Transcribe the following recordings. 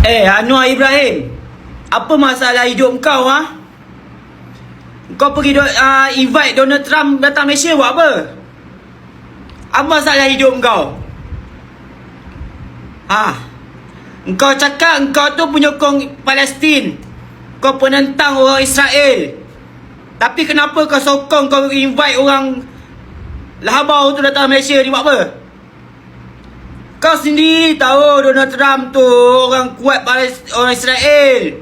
Eh, Anwar Ibrahim. Apa masalah hidup kau ha? Kau pergi do, uh, invite Donald Trump datang Malaysia buat apa? Apa masalah hidup kau? Ha? Kau cakap kau tu penyokong Palestin. Kau penentang orang Israel. Tapi kenapa kau sokong kau invite orang Lahabau tu datang Malaysia ni buat apa? Kau sendiri tahu Donald Trump tu orang kuat Palest- orang Israel.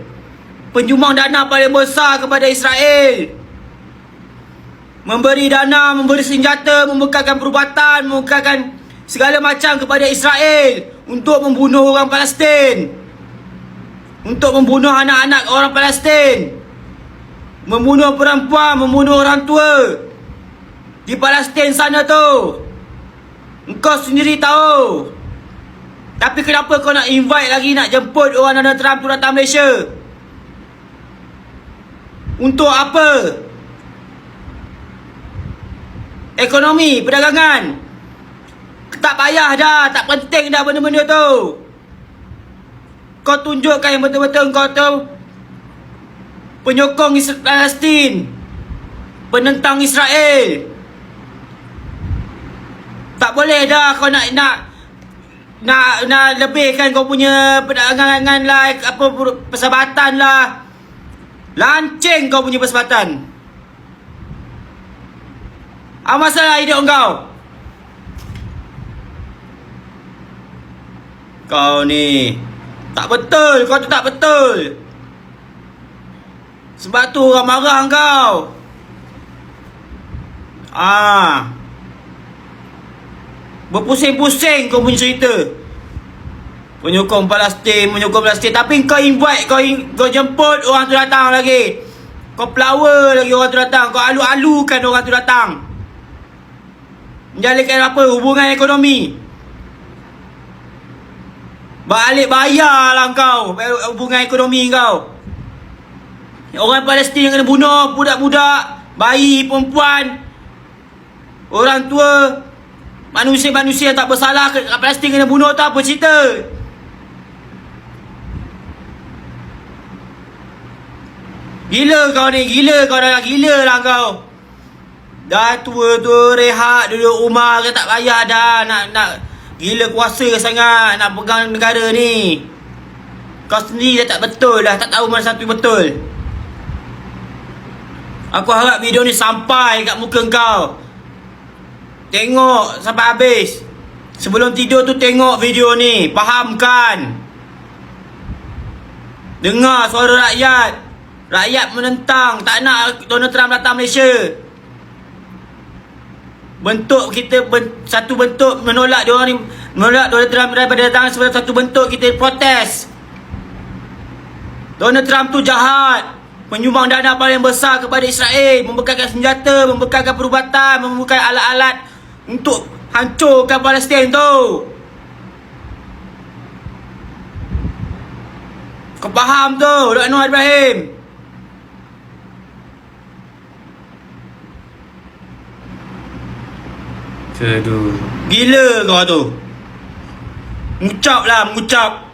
Penyumbang dana paling besar kepada Israel. Memberi dana, memberi senjata, membekalkan perubatan, membekalkan segala macam kepada Israel untuk membunuh orang Palestin. Untuk membunuh anak-anak orang Palestin. Membunuh perempuan, membunuh orang tua. Di Palestin sana tu. Engkau sendiri tahu. Tapi kenapa kau nak invite lagi nak jemput orang Donald Trump tu datang Malaysia? Untuk apa? Ekonomi, perdagangan. Tak payah dah, tak penting dah benda-benda tu. Kau tunjukkan yang betul-betul kau tu penyokong Is- Palestin. Penentang Israel. Tak boleh dah kau nak nak nak nak lebihkan kau punya perdagangan lah apa per- persahabatan lah. Lancing kau punya persahabatan. Apa masalah hidup kau? Kau ni tak betul, kau tu tak betul. Sebab tu orang marah kau. Ah. Berpusing-pusing kau punya cerita. Penyokong Palestin, menyokong Palestin. Tapi kau invite, kau, in, kau jemput orang tu datang lagi. Kau flower lagi orang tu datang. Kau alu-alukan orang tu datang. Menjalinkan apa? Hubungan ekonomi. Balik bayarlah kau hubungan ekonomi kau. Orang Palestin yang kena bunuh budak-budak, bayi, perempuan, orang tua, manusia-manusia tak bersalah kat Palestin kena bunuh tu apa cerita? Gila kau ni, gila kau dah gila lah kau. Dah tua tu rehat duduk rumah ke tak payah dah nak nak gila kuasa sangat nak pegang negara ni. Kau sendiri dah tak betul dah, tak tahu mana satu betul. Aku harap video ni sampai kat muka kau. Tengok sampai habis. Sebelum tidur tu tengok video ni, fahamkan. Dengar suara rakyat. Rakyat menentang, tak nak Donald Trump datang Malaysia. Bentuk kita satu bentuk menolak dia orang ni menolak Donald Trump daripada datang sebagai satu bentuk kita protes. Donald Trump tu jahat. Menyumbang dana paling besar kepada Israel, membekalkan senjata, membekalkan perubatan, membekalkan alat-alat untuk hancurkan Palestin tu. Kau faham tu, Dok Anwar Ibrahim? Aduh. Gila kau tu. Mengucap lah, mengucap.